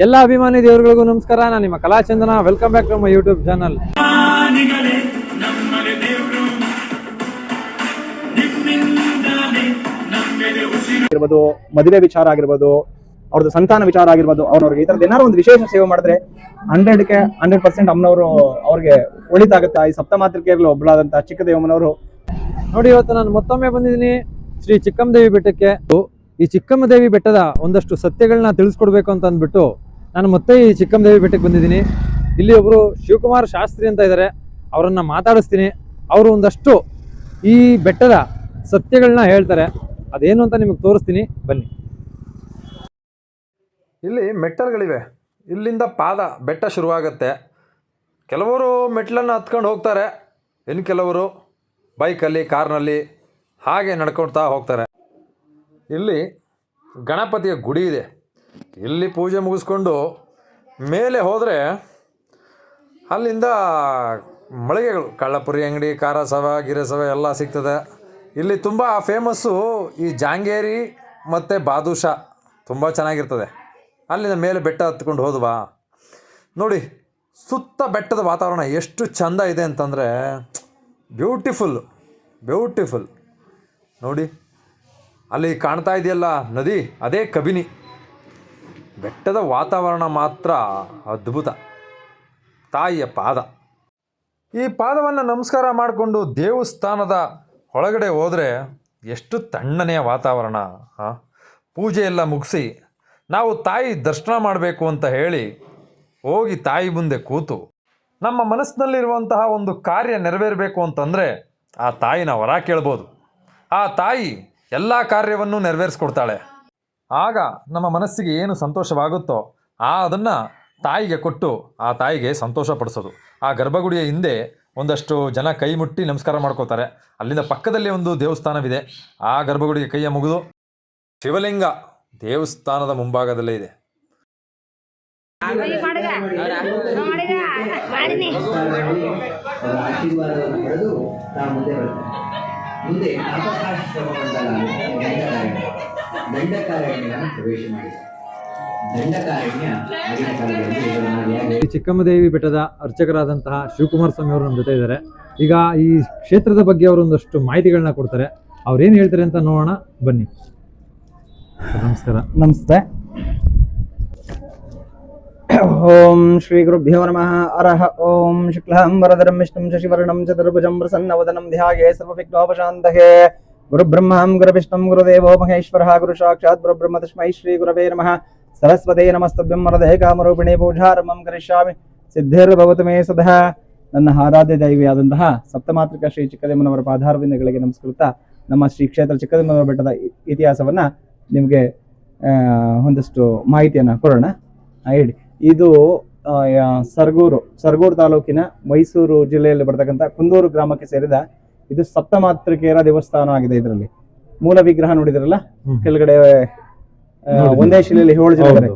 ಎಲ್ಲ ಅಭಿಮಾನಿ ದೇವರುಗಳಿಗೂ ನಮಸ್ಕಾರ. ನಾನು ನಿಮ್ಮ Kalachandana welcome back to my YouTube channel ಆಗಿರ್ಬೋದು ಮದುವೆ ವಿಚಾರ ಆಗಿರ್ಬೋದು ಅವ್ರದ್ದು ಸಂತಾನ ವಿಚಾರ ಆಗಿರ್ಬೋದು ಅವ್ರವ್ರಿಗೆ ಈ ಥರದ್ದು ಏನಾದ್ರು ಒಂದು ವಿಶೇಷ ಸೇವೆ ಮಾಡಿದ್ರೆ ಹಂಡ್ರೆಡ್ಗೆ ಹಂಡ್ರೆಡ್ ಪರ್ಸೆಂಟ್ ಅಮ್ಮನವರು ಅವ್ರಿಗೆ ಒಳಿತಾಗುತ್ತಾ ಈ ಸಪ್ತಮಾತೃಕೆಯಲ್ಲಿ ಒಬ್ಬಳಾದಂತಹ ಚಿಕ್ಕದೇವಮ್ಮನವರು. ನೋಡಿ ಇವತ್ತು ನಾನು ಮತ್ತೊಮ್ಮೆ ಬಂದಿದ್ದೀನಿ. ಶ್ರೀ ಚಿಕ್ಕಮ್ಮದೇವಿ ಬೆಟ್ಟಕ್ಕೆ. ಈ ಚಿಕ್ಕಮ್ಮದೇವಿ ಬೆಟ್ಟದ ಒಂದಷ್ಟು ಸತ್ಯಗಳನ್ನ ತಿಳಿಸ್ಕೊಡ್ಬೇಕು ಅಂತ ಅಂದ್ಬಿಟ್ಟು ನಾನು ಮತ್ತೆ ಈ ಚಿಕ್ಕಮ್ಮದೇವಿ ಬೆಟ್ಟಕ್ಕೆ ಬಂದಿದ್ದೀನಿ. ಇಲ್ಲಿ ಒಬ್ಬರು ಶಿವಕುಮಾರ್ ಶಾಸ್ತ್ರಿ ಅಂತ ಇದ್ದಾರೆ ಅವರನ್ನ ಮಾತಾಡಿಸ್ತೀನಿ. ಅವರು ಒಂದಷ್ಟು ಈ ಬೆಟ್ಟದ ಸತ್ಯಗಳನ್ನ ಹೇಳ್ತಾರೆ. ಅದೇನು ಅಂತ ನಿಮಗೆ ತೋರಿಸ್ತೀನಿ. ಬನ್ನಿ. ಇಲ್ಲಿ ಮೆಟ್ಟಲ್ಗಳಿವೆ. ಇಲ್ಲಿಂದ ಪಾದ ಬೆಟ್ಟ ಶುರುವಾಗುತ್ತೆ. ಕೆಲವರು ಮೆಟ್ಲನ್ನು ಹತ್ಕೊಂಡು ಹೋಗ್ತಾರೆ. ಇನ್ನು ಕೆಲವರು ಬೈಕಲ್ಲಿ, ಕಾರ್ನಲ್ಲಿ ಹಾಗೆ ನಡ್ಕೊಳ್ತಾ ಹೋಗ್ತಾರೆ. ಇಲ್ಲಿ ಗಣಪತಿಯ ಗುಡಿ ಇದೆ. ಇಲ್ಲಿ ಪೂಜೆ ಮುಗಿಸ್ಕೊಂಡು ಮೇಲೆ ಹೋದರೆ ಅಲ್ಲಿಂದ ಮಳಿಗೆಗಳು, ಕಳ್ಳಪುರಿ ಅಂಗಡಿ ಖಾರ ಸವ ಗಿರಸವ ಎಲ್ಲ ಸಿಗ್ತದೆ. ಇಲ್ಲಿ ತುಂಬ ಫೇಮಸ್ಸು ಈ ಜಾಂಗೇರಿ ಮತ್ತು ಬಾದೂಷ ತುಂಬ ಚೆನ್ನಾಗಿರ್ತದೆ. ಅಲ್ಲಿಂದ ಮೇಲೆ ಬೆಟ್ಟ ಹತ್ಕೊಂಡು ಹೋದ್ವಾ? ನೋಡಿ, ಸುತ್ತ ಬೆಟ್ಟದ ವಾತಾವರಣ ಎಷ್ಟು ಚಂದ ಇದೆ ಅಂತಂದರೆ ಬ್ಯೂಟಿಫುಲ್ ಬ್ಯೂಟಿಫುಲ್ ನೋಡಿ ಅಲ್ಲಿ ಕಾಣ್ತಾ ಇದೆಯಲ್ಲ ನದಿ? ಅದೇ ಕಬಿನಿ. ಬೆಟ್ಟದ ವಾತಾವರಣ ಮಾತ್ರ ಅದ್ಭುತ. ತಾಯಿಯ ಪಾದ. ಈ ಪಾದವನ್ನು ನಮಸ್ಕಾರ ಮಾಡಿಕೊಂಡು ದೇವಸ್ಥಾನದ ಒಳಗಡೆ ಹೋದರೆ ಎಷ್ಟು ತಣ್ಣನೆಯ ವಾತಾವರಣ ಪೂಜೆ ಎಲ್ಲ ಮುಗಿಸಿ ನಾವು ತಾಯಿ ದರ್ಶನ ಮಾಡಬೇಕು ಅಂತ ಹೇಳಿ ಹೋಗಿ ತಾಯಿ ಮುಂದೆ ಕೂತು ನಮ್ಮ ಮನಸ್ಸಿನಲ್ಲಿರುವಂತಹ ಒಂದು ಕಾರ್ಯ ನೆರವೇರಬೇಕು ಅಂತಂದರೆ ಆ ತಾಯಿನ ವರ ಕೇಳ್ಬೋದು. ಆ ತಾಯಿ ಎಲ್ಲ ಕಾರ್ಯವನ್ನು ನೆರವೇರಿಸ್ಕೊಡ್ತಾಳೆ. ಆಗ ನಮ್ಮ ಮನಸ್ಸಿಗೆ ಏನು ಸಂತೋಷವಾಗುತ್ತೋ ಆ ಅದನ್ನು ತಾಯಿಗೆ ಕೊಟ್ಟು ಆ ತಾಯಿಗೆ ಸಂತೋಷ ಪಡಿಸೋದು ಆ ಗರ್ಭಗುಡಿಯ ಹಿಂದೆ ಒಂದಷ್ಟು ಜನ ಕೈ ಮುಟ್ಟಿ ನಮಸ್ಕಾರ ಮಾಡ್ಕೋತಾರೆ ಅಲ್ಲಿಂದ ಪಕ್ಕದಲ್ಲಿ ಒಂದು ದೇವಸ್ಥಾನವಿದೆ. ಆ ಗರ್ಭಗುಡಿಗೆ ಕೈಯ ಮುಗಿದು ಶಿವಲಿಂಗ ದೇವಸ್ಥಾನದ ಮುಂಭಾಗದಲ್ಲೇ ಇದೆ. ಆಶೀರ್ವಾದವನ್ನು ಪಡೆದು ಮುಂದೆ ಮಂಡಲ ದಂಡಕಾರಣ್ಯ ಪ್ರವೇಶ ಮಾಡಿದ. ಚಿಕ್ಕಮ್ಮದೇವಿ ಬೆಟ್ಟದ ಅರ್ಚಕರಾದಂತಹ ಶಿವಕುಮಾರ್ ಸ್ವಾಮಿ ಅವರು ನಮ್ಮ ಜೊತೆ ಇದ್ದಾರೆ. ಈಗ ಈ ಕ್ಷೇತ್ರದ ಬಗ್ಗೆ ಅವರು ಒಂದಷ್ಟು ಮಾಹಿತಿಗಳನ್ನ ಕೊಡ್ತಾರೆ. ಅವ್ರು ಏನು ಹೇಳ್ತಾರೆ ಅಂತ ನೋಡೋಣ. ಬನ್ನಿ. ನಮಸ್ಕಾರ. ನಮಸ್ತೆ. ಓಂ ಶ್ರೀ ಗುರುಭ್ಯೋ ನಮಃ ಅರಹ ಓಂ ಶುಕ್ಲಂ ವರದರಂ ವಿಷ್ಣುಂ ಶಶಿವರ್ಣಂ ಚತುರ್ಭುಜಂ ಪ್ರಸನ್ನವದನಂ ಧ್ಯಾಯೇ ಸರ್ವವಿಘ್ನೋಪಶಾಂತಯೇ ಗುರುಬ್ರಹ್ಮಂ ಗುರುವಿಷ್ಣುಂ ಗುರುದೇವೋ ಮಹೇಶ್ವರಃ ಗುರು ಸಾಕ್ಷಾತ್ ಗುರುಬ್ರಹ್ಮ ತಸ್ಮೈ ಶ್ರೀ ಗುರವೇ ನಮಃ ಸರಸ್ವತೇ ನಮಸ್ತಭ್ಯಂ ವರದೇ ಕಾಮರೂಪಿಣಿ ಪೂಜಾರಮಂ ಕರಿಷ್ಯಾಮಿ ಸಿದ್ಧಿರ್ಭವತು ಮೇ ಸದಾ ನನ್ನ ಆರಾಧ್ಯ ದೈವಿಯಾದಂತಹ ಸಪ್ತಮಾತೃಕ ಶ್ರೀ ಚಿಕ್ಕದೇಮನವರ ಪಾದಾರವಿಂದಗಳಿಗೆ ನಮಸ್ಕೃತ. ನಮ್ಮ ಶ್ರೀ ಕ್ಷೇತ್ರ ಚಿಕ್ಕದೇಮನವರ ಬೆಟ್ಟದ ಇತಿಹಾಸವನ್ನ ನಿಮಗೆ ಒಂದಷ್ಟು ಮಾಹಿತಿಯನ್ನು ಕೊಡೋಣ. ಹೇಳಿ. ಇದು ಸರ್ಗೂರು ಸರ್ಗೂರು ತಾಲೂಕಿನ ಮೈಸೂರು ಜಿಲ್ಲೆಯಲ್ಲಿ ಬರ್ತಕ್ಕಂಥ ಕುಂದೂರು ಗ್ರಾಮಕ್ಕೆ ಸೇರಿದ ಇದು ಸಪ್ತಮಾತೃಕೆಯರ ದೇವಸ್ಥಾನ ಆಗಿದೆ ಇದರಲ್ಲಿ. ಮೂಲ ವಿಗ್ರಹ ನೋಡಿದ್ರಲ್ಲ. ಕೆಳಗಡೆ ಒಂದೇ ಶಿಲೆಯಲ್ಲಿ ಏಳು ಜನ ಇದ್ದಾರೆ.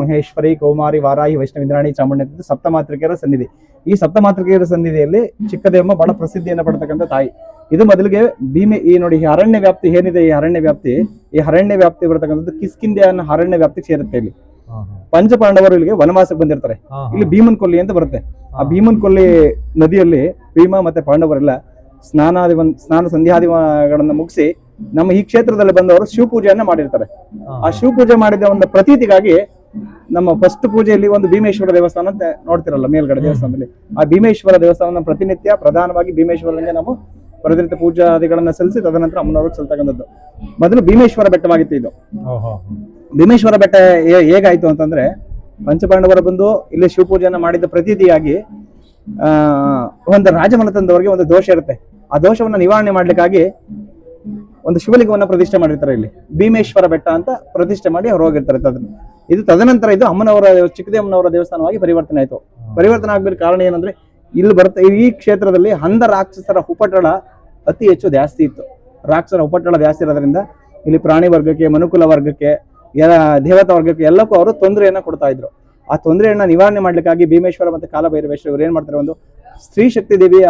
ಮಹೇಶ್ವರಿ ಕೌಮಾರಿ ವಾರಾಹಿ ವೈಷ್ಣವಿಂದ್ರಾಣಿ ಚಾಮುಂಡಿ ಸಪ್ತಮಾತೃಕೆಯರ ಸನ್ನಿಧಿ. ಈ ಸಪ್ತಮಾತೃಕೆಯರ ಸನ್ನಿಧಿಯಲ್ಲಿ ಚಿಕ್ಕದೇವಮ್ಮ ಬಹಳ ಪ್ರಸಿದ್ಧಿಯನ್ನು ಪಡ್ತಕ್ಕಂಥ ತಾಯಿ. ಇದು ಮೊದಲಿಗೆ ಭೀಮೆ ಈ ನೋಡಿ ಈ ಅರಣ್ಯ ವ್ಯಾಪ್ತಿ ಏನಿದೆ ಈ ಅರಣ್ಯ ವ್ಯಾಪ್ತಿ? ಈ ಅರಣ್ಯ ವ್ಯಾಪ್ತಿ ಬರ್ತಕ್ಕಂಥದ್ದು ಕಿಸ್ಕಿಂದೆ ಅನ್ನೋ ಅರಣ್ಯ ವ್ಯಾಪ್ತಿ ಸೇರುತ್ತೆ ಇಲ್ಲಿ. ಪಂಚಪಾಂಡವರು ಇಲ್ಲಿಗೆ ವನವಾಸಕ್ಕೆ ಬಂದಿರ್ತಾರೆ. ಇಲ್ಲಿ ಭೀಮನ್ ಕೊಲ್ಲಿ ಅಂತ ಬರುತ್ತೆ. ಆ ಭೀಮನ್ ಕೊಲ್ಲಿ ನದಿಯಲ್ಲಿ ಭೀಮ ಮತ್ತೆ ಪಾಂಡವರೆಲ್ಲ ಸ್ನಾನಾದಿ ಸ್ನಾನ ಸಂಧ್ಯಾದಿಗಳನ್ನ ಮುಗಿಸಿ ನಮ್ಮ ಈ ಕ್ಷೇತ್ರದಲ್ಲಿ ಬಂದವರು ಶಿವ ಪೂಜೆಯನ್ನ ಮಾಡಿರ್ತಾರೆ. ಆ ಶಿವ ಪೂಜೆ ಮಾಡಿದ ಒಂದು ಪ್ರತೀತಿಗಾಗಿ ನಮ್ಮ ಫಸ್ಟ್ ಪೂಜೆಯಲ್ಲಿ ಒಂದು ಭೀಮೇಶ್ವರ ದೇವಸ್ಥಾನ ಅಂತ ನೋಡ್ತಿರಲ್ಲ ಮೇಲ್ಗಡೆ ದೇವಸ್ಥಾನದಲ್ಲಿ. ಆ ಭೀಮೇಶ್ವರ ದೇವಸ್ಥಾನ ಪ್ರತಿನಿತ್ಯ ಪ್ರಧಾನವಾಗಿ ಭೀಮೇಶ್ವರನಿಗೆ ನಾವು ಪ್ರತಿನಿತ್ಯ ಪೂಜಾದಿಗಳನ್ನ ಸಲ್ಲಿಸಿ ತದನಂತರ ಅಮ್ಮನವ್ರಿಗೆ ಸಲ್ತಕ್ಕಂಥದ್ದು ಮೊದಲು ಭೀಮೇಶ್ವರ ಬೆಟ್ಟವಾಗಿತ್ತು ಇದು. ಭೀಮೇಶ್ವರ ಬೆಟ್ಟ ಹೇಗಾಯಿತು ಅಂತಂದ್ರೆ ಪಂಚಪಾಂಡವರ ಬಂದು ಇಲ್ಲಿ ಶಿವಪೂಜೆಯನ್ನು ಮಾಡಿದ ಪ್ರತೀತಿಯಾಗಿ ಒಂದು ರಾಜಮನೆತನದವರಿಗೆ ಒಂದು ದೋಷ ಇರುತ್ತೆ. ಆ ದೋಷವನ್ನು ನಿವಾರಣೆ ಮಾಡ್ಲಿಕ್ಕಾಗಿ ಒಂದು ಶಿವಲಿಂಗವನ್ನು ಪ್ರತಿಷ್ಠೆ ಮಾಡಿರ್ತಾರೆ ಇಲ್ಲಿ. ಭೀಮೇಶ್ವರ ಬೆಟ್ಟ ಅಂತ ಪ್ರತಿಷ್ಠೆ ಮಾಡಿ ಅವ್ರು ಹೋಗಿರ್ತಾರೆ ಇದು ತದನಂತರ ಇದು ಅಮ್ಮನವರ ಚಿಕ್ಕದೇಮ್ಮನವರ ದೇವಸ್ಥಾನವಾಗಿ ಪರಿವರ್ತನೆ ಆಯಿತು. ಪರಿವರ್ತನೆ ಆಗ್ಬೇಕು ಕಾರಣ ಏನಂದ್ರೆ, ಇಲ್ಲಿ ಬರ್ತಾ ಈ ಕ್ಷೇತ್ರದಲ್ಲಿ ಹಂದ ರಾಕ್ಷಸರ ಉಪಟಳ ಅತಿ ಹೆಚ್ಚು ಜಾಸ್ತಿ ಇತ್ತು. ರಾಕ್ಷಸರ ಉಪಟಳ ಜಾಸ್ತಿ ಇರೋದ್ರಿಂದ ಇಲ್ಲಿ ಪ್ರಾಣಿ ವರ್ಗಕ್ಕೆ, ಮನುಕುಲ ವರ್ಗಕ್ಕೆ ಎಲ್ಲ ದೇವತಾ ವರ್ಗಕ್ಕೆ ಎಲ್ಲಕ್ಕೂ ಅವರು ತೊಂದರೆಯನ್ನು ಕೊಡ್ತಾ ಇದ್ರು. ಆ ತೊಂದರೆಯನ್ನ ನಿವಾರಣೆ ಮಾಡ್ಲಿಕ್ಕಾಗಿ ಭೀಮೇಶ್ವರ ಮತ್ತು ಕಾಲಭೈರವೇಶ್ವರ ಇವರು ಏನ್ ಮಾಡ್ತಾರೆ ಒಂದು ಸ್ತ್ರೀ ಶಕ್ತಿ ದೇವಿಯ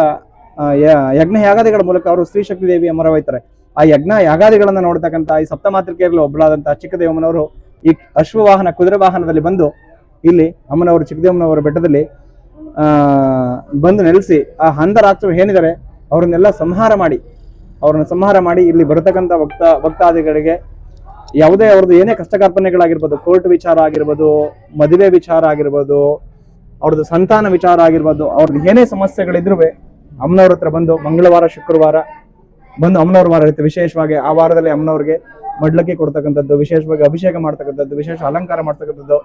ಯಜ್ಞ ಯಾಗಾದಿಗಳ ಮೂಲಕ ಅವರು ಸ್ತ್ರೀ ಶಕ್ತಿ ದೇವಿಯ ಮೊರೆ ಆ ಯಜ್ಞ ಯಾಗಾದಿಗಳನ್ನ ನೋಡ್ತಕ್ಕಂಥ ಈ ಸಪ್ತಮಾತೃಕೆಯಲ್ಲಿ ಒಬ್ಬಳಾದಂತಹ ಚಿಕ್ಕದೇವಮ್ಮನವರು ಈ ಅಶ್ವವಾಹನ, ಕುದುರೆ ವಾಹನದಲ್ಲಿ ಬಂದು ಇಲ್ಲಿ ಅಮ್ಮನವರು, ಚಿಕ್ಕದೇವಮ್ಮನವರ ಬೆಟ್ಟದಲ್ಲಿ ಬಂದು ನೆಲೆಸಿ ಆ ಹಂದ ರಾಕ್ಷಸರು ಏನಿದ್ದಾರೆ ಅವರನ್ನೆಲ್ಲ ಸಂಹಾರ ಮಾಡಿ, ಅವ್ರನ್ನ ಸಂಹಾರ ಮಾಡಿ ಇಲ್ಲಿ ಬರತಕ್ಕಂಥ ಭಕ್ತ ಭಕ್ತಾದಿಗಳಿಗೆ ಯಾವುದೇ ಅವ್ರದ್ದು ಏನೇ ಕಷ್ಟ ಕಾರ್ಪಣ್ಯಗಳಾಗಿರ್ಬೋದು ಕೋರ್ಟ್ ವಿಚಾರ ಆಗಿರ್ಬೋದು, ಮದುವೆ ವಿಚಾರ ಆಗಿರ್ಬೋದು, ಅವ್ರದ್ದು ಸಂತಾನ ವಿಚಾರ ಆಗಿರ್ಬೋದು, ಅವ್ರದ್ದು ಏನೇ ಸಮಸ್ಯೆಗಳಿದ್ರು ಅಮ್ಮನವ್ರ ಹತ್ರ ಬಂದು ಮಂಗಳವಾರ, ಶುಕ್ರವಾರ ಬಂದು ಅಮ್ಮನವ್ರ ವಾರ ಇರುತ್ತೆ. ವಿಶೇಷವಾಗಿ ಆ ವಾರದಲ್ಲಿ ಅಮ್ಮನವ್ರಿಗೆ ಮಡ್ಲಕ್ಕಿ ಕೊಡ್ತಕ್ಕಂಥದ್ದು, ವಿಶೇಷವಾಗಿ ಅಭಿಷೇಕ ಮಾಡ್ತಕ್ಕಂಥದ್ದು, ವಿಶೇಷ ಅಲಂಕಾರ ಮಾಡ್ತಕ್ಕಂಥದ್ದು,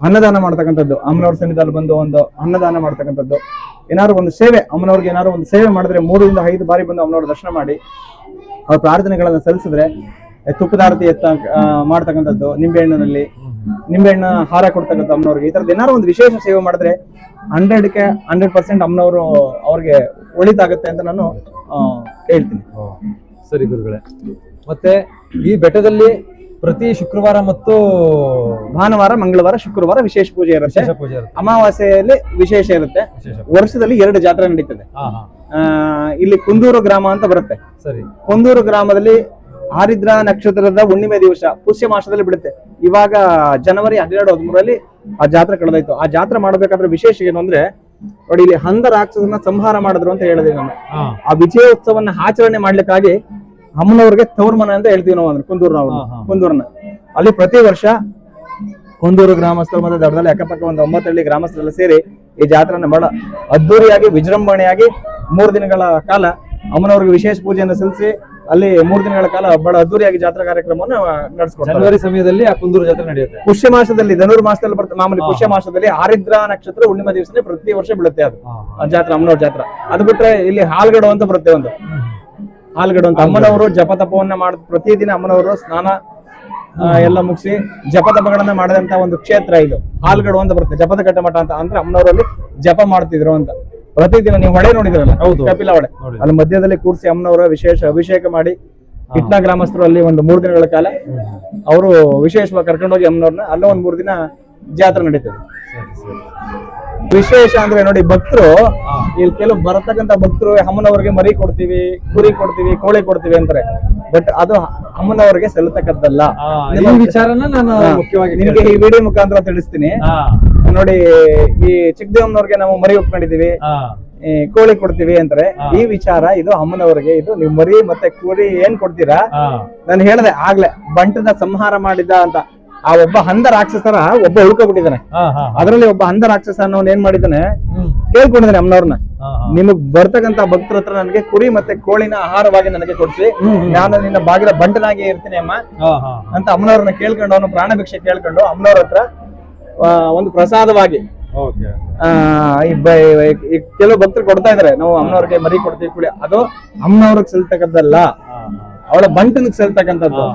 ಅನ್ನದಾನ ಮಾಡ್ತಕ್ಕಂಥದ್ದು. ಅಮ್ಮನವ್ರ ಸನ್ನಿಧಾನ ಬಂದು ಒಂದು ಅನ್ನದಾನ ಮಾಡ್ತಕ್ಕಂಥದ್ದು. ಏನಾದ್ರು ಒಂದು ಸೇವೆ, ಅಮ್ಮನವ್ರಿಗೆ ಏನಾದ್ರು ಒಂದು ಸೇವೆ ಮಾಡಿದ್ರೆ ಮೂರರಿಂದ ಐದು ಬಾರಿ ಬಂದು ಅಮ್ಮನವ್ರ ದರ್ಶನ ಮಾಡಿ, ಅವ್ರ ಪ್ರಾರ್ಥನೆಗಳನ್ನ ಸಲ್ಲಿಸಿದ್ರೆ ತುಪ್ಪದಾರತಿ ಎತ್ತ ಮಾಡ್ತಕ್ಕಂಥದ್ದು ನಿಂಬೆಹಣ್ಣಿನಲ್ಲಿ. ನಿಂಬೆಹಣ್ಣು ಹಾರ ಕೊಡ್ತಕ್ಕಂಥ ಅಮ್ಮನವ್ರಿಗೆ. ಈ ಥರದ್ದು ಏನಾದ್ರು ಒಂದು ವಿಶೇಷ ಸೇವೆ ಮಾಡಿದ್ರೆ ಹಂಡ್ರೆಡ್ಗೆ ಹಂಡ್ರೆಡ್ ಪರ್ಸೆಂಟ್ ಅಮ್ಮನವರು ಅವ್ರಿಗೆ ಒಳಿತಾಗುತ್ತೆ ಅಂತ ನಾನು ಹೇಳ್ತೀನಿ ಸರಿ ಗುರುಗಳೇ. ಮತ್ತೆ ಈ ಬೆಟ್ಟದಲ್ಲಿ ಪ್ರತಿ ಶುಕ್ರವಾರ ಮತ್ತು ಭಾನುವಾರ ಮಂಗಳವಾರ ಶುಕ್ರವಾರ ವಿಶೇಷ ಪೂಜೆ ಇರುತ್ತೆ. ಪೂಜೆ ಅಮಾವಾಸ್ಯೆಯಲ್ಲಿ ವಿಶೇಷ ಇರುತ್ತೆ. ವರ್ಷದಲ್ಲಿ ಎರಡು ಜಾತ್ರೆ ನಡೀತದೆ. ಇಲ್ಲಿ ಕುಂದೂರು ಗ್ರಾಮ ಅಂತ ಬರುತ್ತೆ. ಸರಿ. ಕುಂದೂರು ಗ್ರಾಮದಲ್ಲಿ ಆರಿದ್ರ ನಕ್ಷತ್ರದ ಹುಣ್ಣಿಮೆ ದಿವಸ ಪುಷ್ಯ ಮಾಸದಲ್ಲಿ ಬಿಡುತ್ತೆ. ಇವಾಗ ಜನವರಿ ಹನ್ನೆರಡು ಹದಿಮೂರಲ್ಲಿ ಆ ಜಾತ್ರೆ ಕಳೆದಾಯ್ತು. ಆ ಜಾತ್ರೆ ಮಾಡ್ಬೇಕಾದ್ರೆ ವಿಶೇಷ ಏನು ಅಂದ್ರೆ ನೋಡಿ ಇಲ್ಲಿ ಹಂದ ರಾಕ್ಷಸನ ಸಂಹಾರ ಮಾಡಿದ್ರು ಅಂತ ಹೇಳಿದ್ವಿ ನಾನು. ಆ ವಿಜಯೋತ್ಸವನ್ನ ಆಚರಣೆ ಮಾಡ್ಲಿಕ್ಕಾಗಿ ಅಮ್ಮನವ್ರಿಗೆ ತೌರ್ಮನ ಅಂತ ಹೇಳ್ತೀವಿ ನಾವು ಅಂದ್ರೆ ಕುಂದೂರು ನಾವು ಹಾ, ಹಾ. ಕುಂದೂರ್ನ. ಅಲ್ಲಿ ಪ್ರತಿ ವರ್ಷ ಕುಂದೂರು ಗ್ರಾಮಸ್ಥರು ಮತ್ತೆ ದಡದಲ್ಲಿ ಅಕ್ಕಪಕ್ಕ ಒಂದು ಒಂಬತ್ತಳ್ಳಿ ಗ್ರಾಮಸ್ಥರೆಲ್ಲ ಸೇರಿ ಈ ಜಾತ್ರೆನ ಬಹಳ ಅದ್ದೂರಿಯಾಗಿ ವಿಜೃಂಭಣೆಯಾಗಿ ಮೂರು ದಿನಗಳ ಕಾಲ ಅಮ್ಮನವ್ರಿಗೆ ವಿಶೇಷ ಪೂಜೆಯನ್ನು ಸಲ್ಲಿಸಿ ಅಲ್ಲಿ ಮೂರು ದಿನಗಳ ಕಾಲ ಬಹಳ ಅದ್ದೂರಿಯಾಗಿ ಜಾತ್ರಾ ಕಾರ್ಯಕ್ರಮವನ್ನು ನಡೆಸಿಕೊಂಡು ಜನವರಿ ಸಮಯದಲ್ಲಿ ಆ ಕುಂದೂರು ಜಾತ್ರೆ ನಡೆಯುತ್ತೆ. ಪುಷ್ಯ ಮಾಸದಲ್ಲಿ ಧನುರ್ ಮಾಸದಲ್ಲಿ ಬರುತ್ತೆ ಮಾಮೂಲಿ ಪುಷ್ಯ ಮಾಸದಲ್ಲಿ ಆರಿದ್ರ ನಕ್ಷತ್ರ ಹುಣ್ಣಿಮೆ ದಿವಸನೇ ಪ್ರತಿ ವರ್ಷ ಬೀಳುತ್ತೆ ಅದು. ಆ ಜಾತ್ರೆ ಅಮ್ಮನವ್ರ ಜಾತ್ರೆ. ಅದು ಬಿಟ್ರೆ ಇಲ್ಲಿ ಹಾಲ್ಗಡು ಅಂತ ಬರುತ್ತೆ ಒಂದು. ಹಾಲ್ಗಡು ಅಂತ. ಅಮ್ಮನವರು ಜಪ ತಪವನ್ನ ಮಾಡ್ ಪ್ರತಿದಿನ ಅಮ್ಮನವರು ಸ್ನಾನ ಎಲ್ಲ ಮುಗಿಸಿ ಜಪತಪಗಳನ್ನ ಮಾಡಿದಂತ ಒಂದು ಕ್ಷೇತ್ರ ಇದು. ಹಾಲ್ಗಡು ಅಂತ ಬರುತ್ತೆ. ಜಪದ ಕಟ್ಟಮಠ ಅಂತ. ಅಂದ್ರೆ ಅಮ್ಮನವರಲ್ಲಿ ಜಪ ಮಾಡ್ತಿದ್ರು ಅಂತ. ಪ್ರತಿದಿನ ನೀವು ಹೊಳೆ ನೋಡಿದ್ರಲ್ಲ ಹೌದು. ಕಪಿಲ ಹೊಡೆ ಅಲ್ಲಿ ಮಧ್ಯದಲ್ಲಿ ಕೂರಿಸಿ ಅಮ್ಮನವರ ವಿಶೇಷ ಅಭಿಷೇಕ ಮಾಡಿ ಕಿಟ್ನಾ ಗ್ರಾಮಸ್ಥರು ಅಲ್ಲಿ ಒಂದು ಮೂರು ದಿನಗಳ ಕಾಲ ಅವರು ವಿಶೇಷವಾಗಿ ಕರ್ಕೊಂಡೋಗಿ ಅಮ್ಮನವ್ರನ್ನ ಅಲ್ಲೇ ಒಂದ್ ಮೂರು ದಿನ ಜಾತ್ರೆ ನಡೀತದೆ. ವಿಶೇಷ ಅಂದ್ರೆ ನೋಡಿ ಭಕ್ತರು ಇಲ್ಲಿ ಕೆಲವು ಬರತಕ್ಕಂತ ಭಕ್ತರು ಅಮ್ಮನವ್ರಿಗೆ ಮರಿ ಕೊಡ್ತೀವಿ ಕುರಿ ಕೊಡ್ತೀವಿ ಕೋಳಿ ಕೊಡ್ತೀವಿ ಅಂತಾರೆ. ಬಟ್ ಅದು ಅಮ್ಮನವ್ರಿಗೆ ಸಲ್ಲತಕ್ಕದ್ದಲ್ಲ. ಈ ವಿಚಾರನ ನಾನು ಮುಖ್ಯವಾಗಿ ನಿಮಗೆ ಈ ವಿಡಿಯೋ ಮುಖಾಂತರ ತಿಳಿಸ್ತೀನಿ. ನೋಡಿ ಈ ಚಿಕ್ಕದೇವನವ್ರಿಗೆ ನಾವು ಮರಿ ಒಪ್ಕೊಂಡಿದೀವಿ ಈ ಕೋಳಿ ಕೊಡ್ತೀವಿ ಅಂದ್ರೆ ಈ ವಿಚಾರ ಇದು ಅಮ್ಮನವ್ರಿಗೆ ಇದು ನೀವು ಮರಿ ಮತ್ತೆ ಕೋಳಿ ಏನ್ ಕೊಡ್ತೀರಾ? ನಾನು ಹೇಳ್ದೆ ಆಗ್ಲೇ ಬಂಟನ ಸಂಹಾರ ಮಾಡಿದ ಅಂತ. ಆ ಒಬ್ಬ ಹಂದ ರಾಕ್ಷಸರ ಒಬ್ಬ ಉಳ್ಕೊಬಿಟ್ಟಿದ್ದಾನೆ. ಅದರಲ್ಲಿ ಒಬ್ಬ ಹಂದ ರಾಕ್ಷಸ ಅನ್ನೋನ್ ಏನ್ ಮಾಡಿದಾನೆ ಕೇಳ್ಕೊಂಡಿದ್ದಾನೆ ಅಮ್ಮನವ್ರನ್ನ. ನಿಮಗ್ ಬರ್ತಕ್ಕಂತ ಭಕ್ತರ ಹತ್ರ ನನಗೆ ಕುರಿ ಮತ್ತೆ ಕೋಳಿನ ಆಹಾರವಾಗಿ ನನಗೆ ಕೊಡ್ಸಿ. ನಾನು ನಿನ್ನ ಬಾಗಿಲ ಬಂಟನಾಗಿ ಇರ್ತೀನಿ ಅಮ್ಮ. ಅಂತ ಅಮ್ಮನವ್ರನ್ನ ಕೇಳ್ಕೊಂಡು ಅವನು ಪ್ರಾಣಭಿಕ್ಷೆ ಕೇಳ್ಕೊಂಡು ಅಮ್ಮನವ್ರ ಹತ್ರ ಒಂದು ಪ್ರಸಾದವಾಗಿ. ಕೆಲವು ಭಕ್ತರು ಕೊಡ್ತಾ ಇದಾರೆ. ನಾವು ಅಮ್ಮನವ್ರಿಗೆ ಮರಿ ಕೊಡ್ತೀವಿ ಕೂಡ. ಅದು ಅಮ್ಮನವ್ರಿಗೆ ಸಲ್ತಕ್ಕಂಥದ್ದಲ್ಲ. ಅವಳ ಬಂಟನಿಗೆ ಸಲ್ತಕ್ಕಂಥದ್ದು.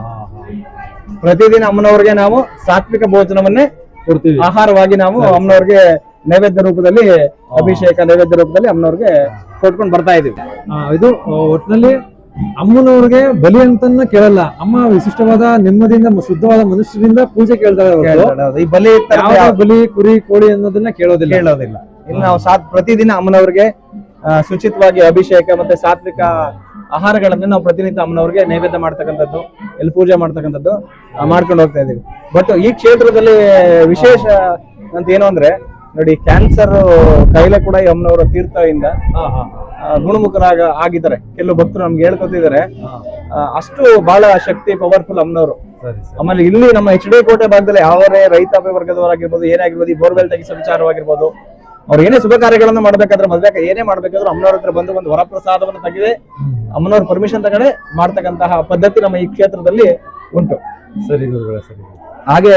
ಪ್ರತಿದಿನ ಅಮ್ಮನವ್ರಿಗೆ ನಾವು ಸಾತ್ವಿಕ ಭೋಜನವನ್ನೇ ಕೊಡ್ತೀವಿ. ಆಹಾರವಾಗಿ ನಾವು ಅಮ್ಮನವ್ರಿಗೆ ನೈವೇದ್ಯ ರೂಪದಲ್ಲಿ ಅಭಿಷೇಕ ನೈವೇದ್ಯ ರೂಪದಲ್ಲಿ ಅಮ್ಮನವ್ರಿಗೆ ಕೊಟ್ಕೊಂಡು ಬರ್ತಾ ಇದೀವಿ. ಇದು ಆ, ಒಟ್ನಲ್ಲಿ ಅಮ್ಮನವ್ರಿಗೆ ಬಲಿ ಅಂತನ್ನ ಕೇಳಲ್ಲ. ಅಮ್ಮ ವಿಶಿಷ್ಟವಾದ ನೆಮ್ಮದಿಯಿಂದ ಶುದ್ಧವಾದ ಮನುಷ್ಯರಿಂದ ಪೂಜೆ ಕೇಳ್ತಾರೆ ಬಲಿ ಬಲಿ ಕುರಿ ಕೋಳಿ ಅನ್ನೋದನ್ನ ಕೇಳೋದಿಲ್ಲ. ಕೇಳೋದಿಲ್ಲ. ಇನ್ನು ನಾವು ಸಾತ್ ಪ್ರತಿದಿನ ಅಮ್ಮನವ್ರಿಗೆ ಶುಚಿತ್ವವಾಗಿ ಅಭಿಷೇಕ ಮತ್ತೆ ಸಾತ್ವಿಕ ಆಹಾರಗಳನ್ನ ನಾವು ಪ್ರತಿನಿತ್ಯ ಅಮ್ಮನವ್ರಿಗೆ ನೈವೇದ್ಯ ಮಾಡ್ತಕ್ಕಂಥದ್ದು ಇಲ್ಲಿ ಪೂಜೆ ಮಾಡ್ತಕ್ಕಂಥದ್ದು ಮಾಡ್ಕೊಂಡು ಹೋಗ್ತಾ ಇದೀವಿ. ಬಟ್ ಈ ಕ್ಷೇತ್ರದಲ್ಲಿ ವಿಶೇಷ ಅಂತ ಏನು ಅಂದ್ರೆ ನೋಡಿ ಕ್ಯಾನ್ಸರ್ ಕಾಯಿಲೆ ಕೂಡ ಈ ಅಮ್ಮನವರ ತೀರ್ಥದಿಂದ ಹಾ ಹಾ ಆ, ಗುಣಮುಖರಾಗ ಆಗಿದ್ದಾರೆ. ಕೆಲವು ಭಕ್ತರು ನಮ್ಗೆ ಹೇಳ್ಕೊತಿದ್ದಾರೆ. ಅಷ್ಟು ಬಹಳ ಶಕ್ತಿ ಪವರ್ಫುಲ್ ಅಮ್ಮನವರು ಆಮೇಲೆ ಇಲ್ಲಿ ನಮ್ಮ ಎಚ್ ಡಿ ಕೋಟೆ ಭಾಗದಲ್ಲಿ ಯಾವೇ ರೈತಾಪಿ ವರ್ಗದವರಾಗಿರ್ಬೋದು ಏನೇ ಆಗಿರ್ಬೋದು ಈ ಬೋರ್ವೆಲ್ ತೆಗಿಸೋ ವಿಚಾರವಾಗಿರ್ಬೋದು ಅವ್ರು ಏನೇ ಶುಭ ಕಾರ್ಯಗಳನ್ನು ಮಾಡ್ಬೇಕಾದ್ರೆ ಮದ್ವೆ ಏನೇ ಮಾಡ್ಬೇಕಾದ್ರೂ ಅಮ್ಮನವ್ರ ಹತ್ರ ಬಂದು ಒಂದು ವರಪ್ರಸಾದವನ್ನು ತೆಗೆದೇ ಅಮ್ಮನವ್ರ ಪರ್ಮಿಷನ್ ತಗೊಂಡೆ ಮಾಡ್ತಕ್ಕಂತಹ ಪದ್ಧತಿ ನಮ್ಮ ಈ ಕ್ಷೇತ್ರದಲ್ಲಿ ಉಂಟು. ಸರಿ ಗುರುಗಳೇ ಸರಿ ಹಾಗೆ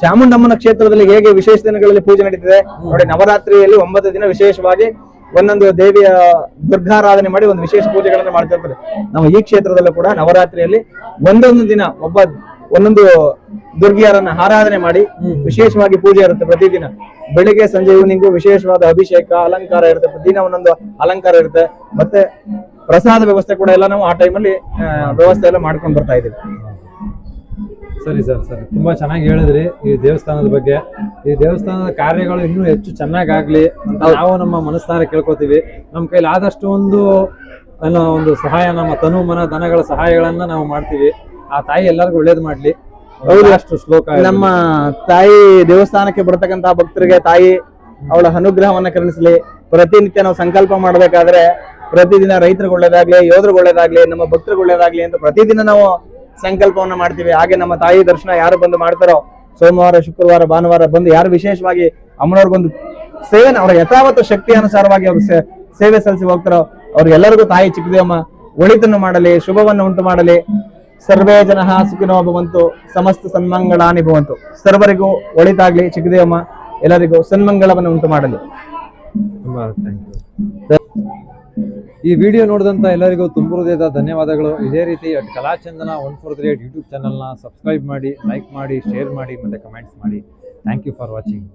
ಚಾಮುಂಡಮ್ಮನ ಕ್ಷೇತ್ರದಲ್ಲಿ ಹೇಗೆ ವಿಶೇಷ ದಿನಗಳಲ್ಲಿ ಪೂಜೆ ನಡೀತಿದೆ? ನೋಡಿ ನವರಾತ್ರಿಯಲ್ಲಿ ಒಂಬತ್ತು ದಿನ ವಿಶೇಷವಾಗಿ ಒಂದೊಂದು ದೇವಿಯ ದುರ್ಗಾರಾಧನೆ ಮಾಡಿ ಒಂದು ವಿಶೇಷ ಪೂಜೆಗಳನ್ನು ಮಾಡ್ತಾ ಇರ್ತಾರೆ. ನಾವು ಈ ಕ್ಷೇತ್ರದಲ್ಲೂ ಕೂಡ ನವರಾತ್ರಿಯಲ್ಲಿ ಒಂದೊಂದು ದಿನ ಒಬ್ಬ ಒಂದೊಂದು ದುರ್ಗಿಯರನ್ನ ಆರಾಧನೆ ಮಾಡಿ ವಿಶೇಷವಾಗಿ ಪೂಜೆ ಇರುತ್ತೆ ಪ್ರತಿದಿನ ಬೆಳಿಗ್ಗೆ, ಸಂಜೆ ಈವ್ನಿಂಗು ವಿಶೇಷವಾದ ಅಭಿಷೇಕ, ಅಲಂಕಾರ ಇರುತ್ತೆ. ಪ್ರತಿದಿನ ಒಂದೊಂದು ಅಲಂಕಾರ ಇರುತ್ತೆ. ಮತ್ತೆ ಪ್ರಸಾದ ವ್ಯವಸ್ಥೆ ಕೂಡ ಎಲ್ಲ ನಾವು ಆ ಟೈಮಲ್ಲಿ ವ್ಯವಸ್ಥೆ ಎಲ್ಲ ಮಾಡ್ಕೊಂಡು ಬರ್ತಾ ಇದೀವಿ ಸರಿ ಸರ್ ಸರಿ. ತುಂಬಾ ಚೆನ್ನಾಗಿ ಹೇಳಿದ್ರಿ ಈ ದೇವಸ್ಥಾನದ ಬಗ್ಗೆ. ಈ ದೇವಸ್ಥಾನದ ಕಾರ್ಯಗಳು ಇನ್ನೂ ಹೆಚ್ಚು ಚೆನ್ನಾಗಾಗ್ಲಿ ಅಂತ ನಾವು ನಮ್ಮ ಮನಸ್ಸಾರ ಕೇಳ್ಕೊತೀವಿ. ನಮ್ಮ ಕೈಲಿ ಆದಷ್ಟು ಒಂದು ಏನೋ ಒಂದು ಸಹಾಯ ನಮ್ಮ ತನು ಮನ ದನಗಳ ಸಹಾಯಗಳನ್ನ ನಾವು ಮಾಡ್ತೀವಿ. ಆ ತಾಯಿ ಎಲ್ಲರಿಗೂ ಒಳ್ಳೇದು ಮಾಡ್ಲಿ. ಅಷ್ಟು ಶ್ಲೋಕ ನಮ್ಮ ತಾಯಿ ದೇವಸ್ಥಾನಕ್ಕೆ ಬರ್ತಕ್ಕಂತಹ ಭಕ್ತರಿಗೆ ತಾಯಿ ಅವಳ ಅನುಗ್ರಹವನ್ನ ಕರುಣಿಸಲಿ. ಪ್ರತಿನಿತ್ಯ ನಾವು ಸಂಕಲ್ಪ ಮಾಡಬೇಕಾದ್ರೆ ಪ್ರತಿದಿನ ರೈತರಿಗೆ ಒಳ್ಳೇದಾಗ್ಲಿ ಯೋಧರಿಗೆ ಒಳ್ಳೇದಾಗ್ಲಿ ನಮ್ಮ ಭಕ್ತರಿಗೆ ಒಳ್ಳೇದಾಗ್ಲಿ ಅಂತ ಪ್ರತಿದಿನ ನಾವು ಸಂಕಲ್ಪವನ್ನ ಮಾಡ್ತೀವಿ. ಹಾಗೆ ನಮ್ಮ ತಾಯಿ ದರ್ಶನ ಯಾರು ಬಂದು ಮಾಡ್ತಾರೋ ಸೋಮವಾರ, ಶುಕ್ರವಾರ, ಭಾನುವಾರ ಬಂದು ಯಾರು ವಿಶೇಷವಾಗಿ ಅಮ್ಮನವರಿ ಸೇವೆ ಅವರ ಯಥಾವತ್ತು ಶಕ್ತಿ ಅನುಸಾರವಾಗಿ ಅವ್ರು ಸೇವೆ ಸಲ್ಲಿಸಿ ಹೋಗ್ತಾರೋ, ಅವ್ರಿಗೆಲ್ಲರಿಗೂ ತಾಯಿ ಚಿಕ್ಕದೇವಮ್ಮ, ಒಳಿತನ್ನು ಮಾಡಲಿ, ಶುಭವನ್ನು ಉಂಟು ಮಾಡಲಿ. ಸರ್ವೇ ಜನ ಸುಖಿನೋ ಭವಂತು, ಸಮಸ್ತ ಸನ್ಮಂಗಳಾನಿ ಭವಂತು. ಸರ್ವರಿಗೂ ಒಳಿತಾಗ್ಲಿ ಚಿಕ್ಕದೇವಮ್ಮ, ಎಲ್ಲರಿಗೂ ಸನ್ಮಂಗಳವನ್ನು ಉಂಟು ಮಾಡಲಿ. ಈ ವಿಡಿಯೋ ನೋಡಿದಂಥ ಎಲ್ಲರಿಗೂ ತುಂಬ ಹೃದಯದ ಧನ್ಯವಾದಗಳು. ಇದೇ ರೀತಿ Kalachandana one four three eight YouTube ಚಾನಲ್ನ ಸಬ್ಸ್ಕ್ರೈಬ್ ಮಾಡಿ ಲೈಕ್ ಮಾಡಿ ಶೇರ್ ಮಾಡಿ ಮತ್ತು ಕಮೆಂಟ್ಸ್ ಮಾಡಿ. Thank you for watching